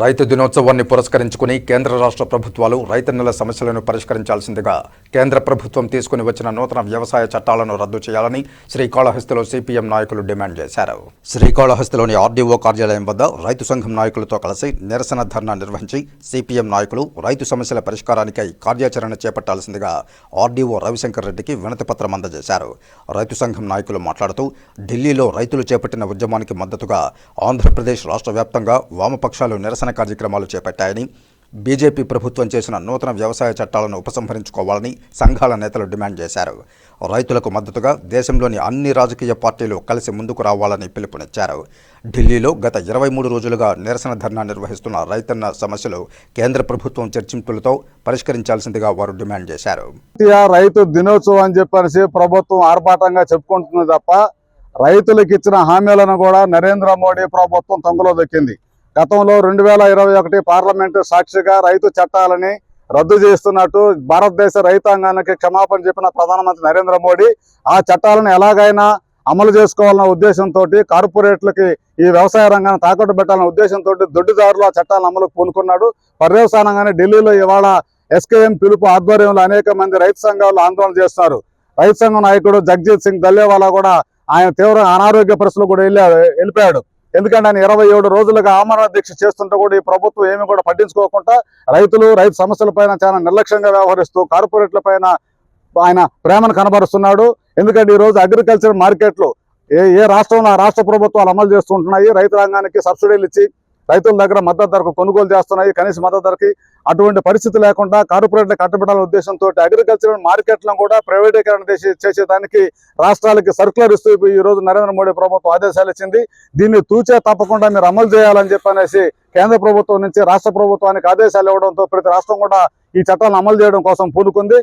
రైతు దినోత్సవాన్ని పురస్కరించుకుని కేంద్ర రాష్ట్ర ప్రభుత్వాలు రైతన్నల సమస్యలను పరిష్కరించాల్సిందిగా కేంద్ర ప్రభుత్వం తీసుకుని వచ్చిన నూతన వ్యవసాయ చట్టాలను రద్దు చేయాలని శ్రీకాళహస్తిలో సిపిఎం నాయకులు డిమాండ్ చేశారు. శ్రీకాళహస్తిలోని ఆర్డీఓ కార్యాలయం వద్ద రైతు సంఘం నాయకులతో కలిసి నిరసన ధర్నా నిర్వహించి సిపిఎం నాయకులు రైతు సమస్యల పరిష్కారానికై కార్యాచరణ చేపట్టాల్సిందిగా ఆర్డీఓ రవిశంకర్ రెడ్డికి వినతిపత్రం అందజేశారు. రైతు సంఘం నాయకులు మాట్లాడుతూ ఢిల్లీలో రైతులు చేపట్టిన ఉద్యమానికి మద్దతుగా ఆంధ్రప్రదేశ్ రాష్ట్ర వ్యాప్తంగా వామపక్షాలు నిరసన కార్యక్రమాలు చేపట్టాయని బీజేపీ ప్రభుత్వం చేసిన నూతన వ్యవసాయ చట్టాలను ఉపసంహరించుకోవాలని సంఘాల నేతలు డిమాండ్ చేశారు. రైతులకు మద్దతుగా దేశంలోని అన్ని రాజకీయ పార్టీలు కలిసి ముందుకు రావాలని పిలుపునిచ్చారు. ఢిల్లీలో గత ఇరవై మూడు రోజులుగా నిరసన ధర్నా నిర్వహిస్తున్న రైతన్న సమస్యలు కేంద్ర ప్రభుత్వం చర్చింపులతో పరిష్కరించాల్సిందిగా వారు డిమాండ్ చేశారు. రైతు దినోత్సవం అని చెప్పేసి ప్రభుత్వం ఆర్భాటంగా చెప్పుకుంటుంది తప్ప రైతులకు ఇచ్చిన హామీలను కూడా నరేంద్ర మోడీ ప్రభుత్వం తొంగలో దొక్కింది. గతంలో రెండు వేల ఇరవై ఒకటి పార్లమెంటు సాక్షిగా రైతు చట్టాలని రద్దు చేస్తున్నట్టు భారతదేశ రైతాంగానికి క్షమాపణ చెప్పిన ప్రధానమంత్రి నరేంద్ర మోడీ ఆ చట్టాలను ఎలాగైనా అమలు చేసుకోవాలన్న ఉద్దేశంతో కార్పొరేట్లకి ఈ వ్యవసాయ రంగాన్ని తాకట్టు పెట్టాలన్న ఉద్దేశంతో దొడ్డిదారులు ఆ చట్టాలను అమలు పూనుకున్నాడు. పర్యవసానంగానే ఢిల్లీలో ఇవాళ ఎస్కేఎం పిలుపు ఆధ్వర్యంలో అనేక మంది రైతు సంఘాలు ఆందోళన చేస్తున్నారు. రైతు సంఘం నాయకుడు జగ్జీత్ సింగ్ దల్లేవాలా కూడా ఆయన తీవ్ర అనారోగ్య పరిస్థితులు కూడా వెళ్ళాడు వెళ్ళిపోయాడు. ఎందుకంటే ఆయన ఇరవై ఏడు రోజులుగా ఆమరణ దీక్ష చేస్తుంటే కూడా ఈ ప్రభుత్వం ఏమి కూడా పట్టించుకోకుండా రైతులు రైతు సమస్యల పైన చాలా నిర్లక్ష్యంగా వ్యవహరిస్తూ కార్పొరేట్ల పైన ఆయన ప్రేమను కనబరుస్తున్నాడు. ఎందుకంటే ఈరోజు అగ్రికల్చర్ మార్కెట్లు ఏ ఏ రాష్ట్రంలో ఆ రాష్ట్ర ప్రభుత్వాలు అమలు చేస్తుంటున్నాయి రైతు రంగానికి సబ్సిడీలు ఇచ్చి రైతుల దగ్గర మద్దతు ధరకు కొనుగోలు చేస్తున్నాయి. కనీస మద్దతు ధరకి అటువంటి పరిస్థితి లేకుండా కార్పొరేట్లకు కట్టబెట్టాలనే ఉద్దేశంతో అగ్రికల్చర్ మార్కెట్లను కూడా ప్రైవేటీకరణ చేసేదానికి రాష్ట్రాలకి సర్కులర్ ఇస్తూ ఈ రోజు నరేంద్ర మోడీ ప్రభుత్వం ఆదేశాలు ఇచ్చింది. దీన్ని తూచే తప్పకుండా మీరు అమలు చేయాలని చెప్పనేసి కేంద్ర ప్రభుత్వం నుంచి రాష్ట్ర ప్రభుత్వానికి ఆదేశాలు ఇవ్వడంతో ప్రతి రాష్ట్రం కూడా ఈ చట్టాలను అమలు చేయడం కోసం పూనుకుంది.